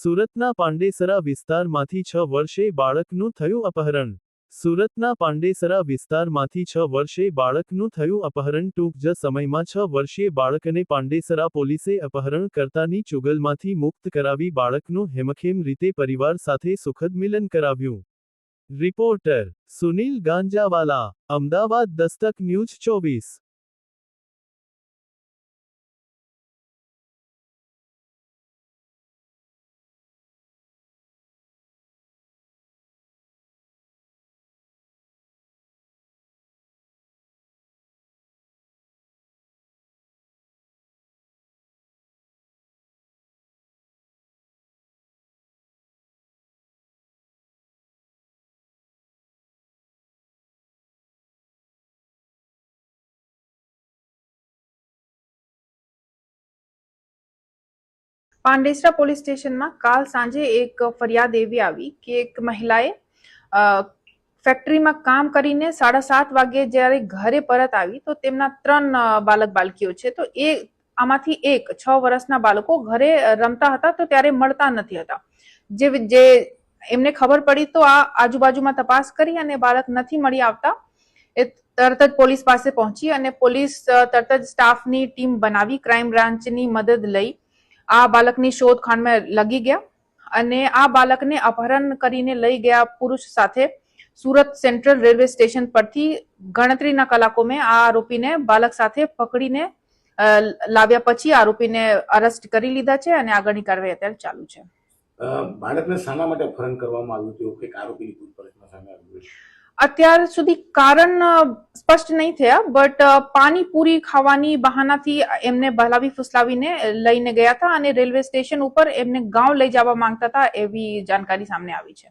સુરતના પાંડેસરા વિસ્તારમાંથી છ વર્ષે બાળકનું થયું અપહરણ. સુરતના પાંડેસરા વિસ્તારમાંથી છ વર્ષે બાળકનું થયું અપહરણ. ટૂંક જ સમયમાં છ વર્ષીય બાળકને પાંડેસરા પોલીસે અપહરણ કરતાની ચુગલમાંથી મુક્ત કરાવી બાળકનું હેમખેમ રીતે પરિવાર સાથે સુખદ મિલન કરાવ્યું. રિપોર્ટર સુનિલ ગાંજાવાલા, અમદાવાદ દસ્તક ન્યૂઝ ચોવીસ. પાંડેસરા પોલીસ સ્ટેશનમાં કાલ સાંજે એક ફરિયાદ એવી આવી કે એક મહિલાએ ફેક્ટરીમાં કામ કરીને સાડા સાત વાગે જ્યારે ઘરે પરત આવી તો તેમના ત્રણ બાલક બાલકીઓ છે. તો એ આમાંથી એક છ વર્ષના બાળકો ઘરે રમતા હતા તો ત્યારે મળતા નથી હતા. જે જે એમને ખબર પડી તો આ આજુબાજુમાં તપાસ કરી અને બાળક નથી મળી આવતા. એ તરત જ પોલીસ પાસે પહોંચી અને પોલીસ તરત જ સ્ટાફની ટીમ બનાવી ક્રાઇમ બ્રાન્ચની મદદ લઈ આ બાળકની શોધખાણમાં લગી ગયા અને આ બાળકને અપહરણ કરીને લઈ ગયા પુરુષ સાથે સુરત સેન્ટ્રલ રેલવે સ્ટેશન પરથી ગણતરીના કલાકોમાં આ આરોપીને બાળક સાથે પકડીને લાવ્યા પછી આરોપીને અરેસ્ટ કરી લીધા છે અને આગળની કાર્યવાહી અત્યારે ચાલુ છે. બાળકને શાના માટે અપહરણ કરવામાં આવ્યું હતું કે આરોપીની પૂછપરછમાં સામે આવ્યું અત્યાર સુધી કારણ સ્પષ્ટ નહીં થયા, બટ પાણીપુરી ખાવાની બહાનાથી એમને બહલાવી ફુસલાવીને લઈને ગયા હતા અને રેલવે સ્ટેશન ઉપર એમને ગાંવ લઈ જવા માંગતા હતા એવી જાણકારી સામે આવી છે.